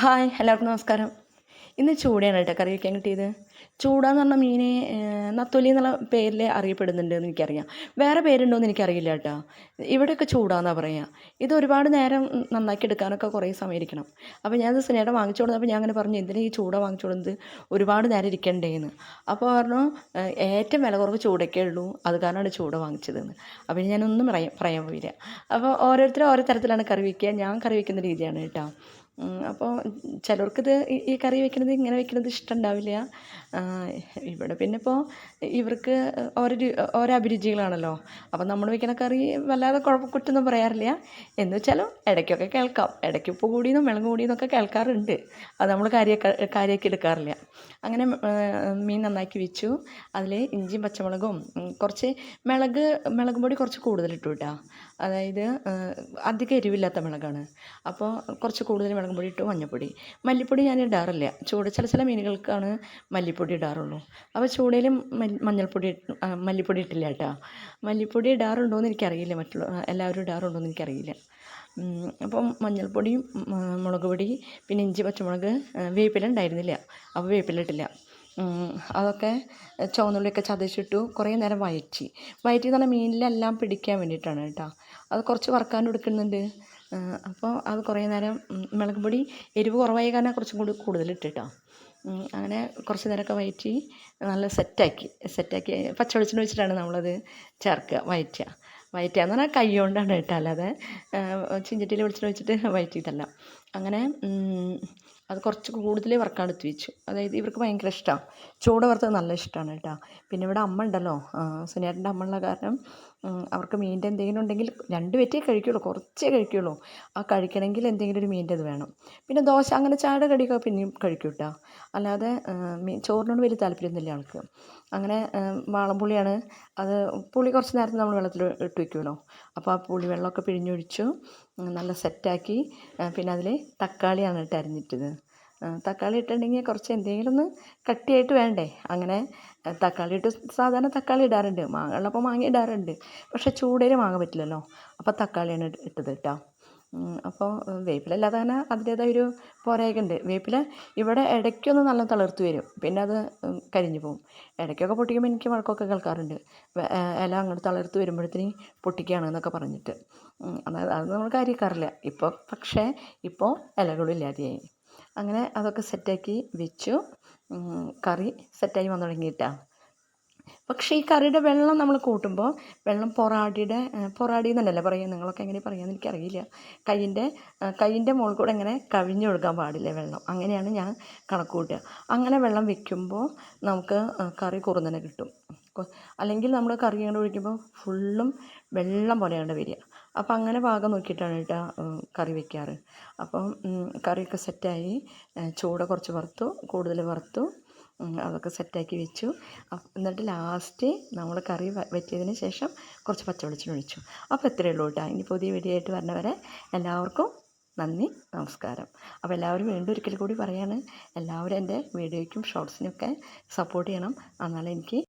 Hi എല്ലാവർക്കും നമസ്കാരം. ഇന്ന് ചൂടയാണ് കേട്ടോ കറി വയ്ക്കാൻ കിട്ടിയത്. ചൂടാന്ന് പറഞ്ഞ മീൻ നത്തൊലി എന്നുള്ള പേരിൽ അറിയപ്പെടുന്നുണ്ട് എന്ന് എനിക്കറിയാം. വേറെ പേരുണ്ടോ എന്ന് എനിക്കറിയില്ല കേട്ടോ. ഇവിടെയൊക്കെ ചൂടാന്നാണ് പറയുക ഇത് ഒരുപാട് നേരം നന്നാക്കി എടുക്കാനൊക്കെ കുറേ സമയം ഇരിക്കണം അപ്പോൾ ഞാൻ സ്നേഹം വാങ്ങിച്ചു ഞാൻ അങ്ങനെ പറഞ്ഞു എന്തിനാ ഈ ചൂട വാങ്ങിച്ചു കൊടുത്തത് ഒരുപാട് നേരം ഇരിക്കണ്ടേന്ന്? അപ്പോൾ പറഞ്ഞു ഏറ്റവും വില കുറവ് ചൂടൊക്കെ ഉള്ളൂ. അത് കാരണമാണ് ചൂട വാങ്ങിച്ചതെന്ന്. അപ്പോൾ ഞാനൊന്നും പറയാൻ പറയാൻ പോയില്ല. അപ്പോൾ ഓരോരുത്തരും ഓരോ തരത്തിലാണ് കറി വയ്ക്കുക ഞാൻ കറി വയ്ക്കുന്ന രീതിയാണ് കേട്ടോ. അപ്പോൾ ചിലർക്കിത് ഈ കറി വെക്കണത് ഇങ്ങനെ വെക്കണത് ഇഷ്ടമുണ്ടാവില്ല ഇവിടെ പിന്നെ ഇപ്പോൾ ഇവർക്ക് ഓരോ ഓരോ അഭിരുചികളാണല്ലോ. അപ്പോൾ നമ്മൾ വെക്കുന്ന കറി വല്ലാതെ കുഴപ്പം കുറ്റമൊന്നും പറയാറില്ല. എന്ന് വെച്ചാലും ഇടയ്ക്കൊക്കെ കേൾക്കാം. ഇടയ്ക്ക് ഉപ്പ് കൂടിയെന്നും മിളക് കൂടിയെന്നൊക്കെ കേൾക്കാറുണ്ട്. അത് നമ്മൾ കാര്യമൊക്കെ കാര്യമാക്കി എടുക്കാറില്ല. അങ്ങനെ മീൻ നന്നാക്കി വെച്ചു. അതിൽ ഇഞ്ചിയും പച്ചമുളകും കുറച്ച് മിളക് മിളകും പൊടി കുറച്ച് കൂടുതലിട്ടു കേട്ടോ അതായത് അധികം എരിവില്ലാത്ത മിളകാണ്. അപ്പോൾ കുറച്ച് കൂടുതൽ മുളക് പൊടി ഇട്ടു മഞ്ഞൾപ്പൊടി. മല്ലിപ്പൊടി ഞാൻ ഇടാറില്ല. ചൂട് ചില ചില മീനുകൾക്കാണ് മല്ലിപ്പൊടി ഇടാറുള്ളൂ. അപ്പോൾ ചൂടയിലും മഞ്ഞൾപ്പൊടി മല്ലിപ്പൊടി ഇട്ടില്ല കേട്ടോ. മല്ലിപ്പൊടി ഇടാറുണ്ടോ എന്ന് എനിക്കറിയില്ല. മറ്റുള്ള എല്ലാവരും ഇടാറുണ്ടോ എന്ന് എനിക്കറിയില്ല. അപ്പം മഞ്ഞൾപ്പൊടിയും മുളക് പൊടി പിന്നെ ഇഞ്ചി പച്ചമുളക് വേപ്പില ഉണ്ടായിരുന്നില്ല. അപ്പോൾ വേപ്പില ഇട്ടില്ല. അതൊക്കെ ചുവന്നുള്ളിയൊക്കെ ചതച്ചിട്ടു കുറേ നേരം വയറ്റി. വയറ്റി എന്ന് പറഞ്ഞാൽ മീനിലെല്ലാം പിടിക്കാൻ വേണ്ടിയിട്ടാണ് കേട്ടോ. അത് കുറച്ച് വറക്കാനും എടുക്കുന്നുണ്ട്. അപ്പോൾ അത് കുറേ നേരം മുളക് പൊടി എരിവ് കുറവായ കാരണം കുറച്ചും കൂടി കൂടുതൽ ഇട്ടിട്ടോ അങ്ങനെ കുറച്ച് നേരമൊക്കെ വയറ്റി നല്ല സെറ്റാക്കി സെറ്റാക്കി പച്ച വെളിച്ചെണ്ണ വെച്ചിട്ടാണ് നമ്മളത് ചേർക്കുക വയറ്റുക. വയറ്റുക എന്ന് പറഞ്ഞാൽ കൈ കൊണ്ടാണ് കേട്ടോ അല്ലാതെ ചീഞ്ചട്ടിയിൽ വെളിച്ചെണ്ണ വെച്ചിട്ട് വയറ്റിയിട്ടല്ല അങ്ങനെ അത് കുറച്ച് കൂടുതൽ വർക്കാണ് എടുത്ത് വെച്ചു. അതായത് ഇവർക്ക് ഭയങ്കര ഇഷ്ടമാണ് ചൂട വറുത്തത് നല്ല ഇഷ്ടമാണ് കേട്ടോ. പിന്നെ ഇവിടെ അമ്മ ഉണ്ടല്ലോ. സുനിയേട്ടന്റെ അമ്മ ഉള്ള കാരണം അവർക്ക് മീനിന്റെ എന്തെങ്കിലും ഉണ്ടെങ്കിൽ രണ്ട് വെറ്റേ കഴിക്കുള്ളൂ കുറച്ചേ കഴിക്കുള്ളൂ. ആ കഴിക്കണമെങ്കിൽ എന്തെങ്കിലും ഒരു മീനിന്റെ ഇത് വേണം. പിന്നെ ദോശ അങ്ങനെ ചായ കടിയൊക്കെ പിന്നെയും കഴിക്കും കേട്ടോ. അല്ലാതെ മീൻ ചോറിനോട് വലിയ താല്പര്യമൊന്നുമില്ല ആൾക്ക്. അങ്ങനെ വാളംപുളിയാണ്. അത് പുളി കുറച്ച് നേരത്തെ നമ്മൾ വെള്ളത്തിൽ ഇട്ട് വയ്ക്കുമല്ലോ അപ്പോൾ ആ പുളി വെള്ളമൊക്കെ പിഴിഞ്ഞൊഴിച്ചു നല്ല സെറ്റാക്കി പിന്നെ അതിൽ തക്കാളിയാണ് ഇട്ട് അരിഞ്ഞിട്ടത്. തക്കാളി ഇട്ടിട്ടുണ്ടെങ്കിൽ കുറച്ച് എന്തെങ്കിലും ഒന്ന് കട്ടിയായിട്ട് വേണ്ടേ? അങ്ങനെ തക്കാളി ഇട്ട് സാധാരണ തക്കാളി ഇടാറുണ്ട്. മാങ്ങ ഉള്ളപ്പോൾ മാങ്ങ ഇടാറുണ്ട്. പക്ഷേ ചൂടേര് മാങ്ങ പറ്റില്ലല്ലോ. അപ്പോൾ തക്കാളിയാണ് ഇട്ടത് കേട്ടോ. അപ്പോൾ വേപ്പിലല്ലാതെ തന്നെ അതിന്റേതായ ഒരു പോരായൊക്കെ ഉണ്ട്. വേപ്പില ഇവിടെ ഇടയ്ക്കൊന്ന് നല്ല തളിർത്ത് വരും. പിന്നെ അത് കരിഞ്ഞു പോകും. ഇടയ്ക്കൊക്കെ പൊട്ടിക്കുമ്പോൾ എനിക്ക് വഴക്കൊക്കെ കേൾക്കാറുണ്ട്. ഇല അങ്ങോട്ട് തളിർത്ത് വരുമ്പോഴത്തേന് പൊട്ടിക്കുകയാണ് എന്നൊക്കെ പറഞ്ഞിട്ട്. അത് നമ്മൾ കാര്യക്കാറില്ല ഇപ്പോൾ പക്ഷേ ഇപ്പോൾ ഇലകളും ഇല്ലാതെയായി. അങ്ങനെ അതൊക്കെ സെറ്റാക്കി വെച്ചു. കറി സെറ്റായി വന്നു തുടങ്ങിയിട്ടാണ് പക്ഷേ ഈ കറിയുടെ വെള്ളം നമ്മൾ കൂട്ടുമ്പോൾ വെള്ളം പൊറാടിയുടെ പൊറാടി എന്നല്ലേ പറയുക നിങ്ങളൊക്കെ എങ്ങനെ പറയുക എനിക്കറിയില്ല. കയ്യിന്റെ കയ്യിന്റെ മുകളിൽ കൂടെ ഇങ്ങനെ കവിഞ്ഞൊഴുകാൻ പാടില്ല വെള്ളം. അങ്ങനെയാണ് ഞാൻ കണക്ക് കൂട്ടുക. അങ്ങനെ വെള്ളം വെക്കുമ്പോൾ നമുക്ക് കറി കുറുന്നനെ കിട്ടും. അല്ലെങ്കിൽ നമ്മൾ കറി അങ്ങനെ ഒഴിക്കുമ്പോൾ ഫുള്ളും വെള്ളം പോലെയാണ് വരിക. അപ്പോൾ അങ്ങനെ പാകം നോക്കിയിട്ടാണ് കേട്ടോ കറി വെക്കാറ്. അപ്പം കറിയൊക്കെ സെറ്റായി. ചൂട കുറച്ച് വറുത്തു കൂടുതൽ വറുത്തു അതൊക്കെ സെറ്റാക്കി വെച്ചു. എന്നിട്ട് ലാസ്റ്റ് നമ്മൾ കറി വെറ്റിയതിന് ശേഷം കുറച്ച് പച്ചവെളിച്ചിന് ഒഴിച്ചു. അപ്പോൾ ഇത്രയേ ഉള്ളൂ കേട്ടോ. ഇനി പുതിയ വീഡിയോ ആയിട്ട് വരുന്നവരെ എല്ലാവർക്കും നന്ദി നമസ്കാരം. അപ്പോൾ എല്ലാവരും വീണ്ടും ഒരിക്കൽ കൂടി പറയാണ് എല്ലാവരും എന്റെ വീഡിയോയ്ക്കും ഷോർട്സിനൊക്കെ സപ്പോർട്ട് ചെയ്യണം. എന്നാലേ എനിക്ക്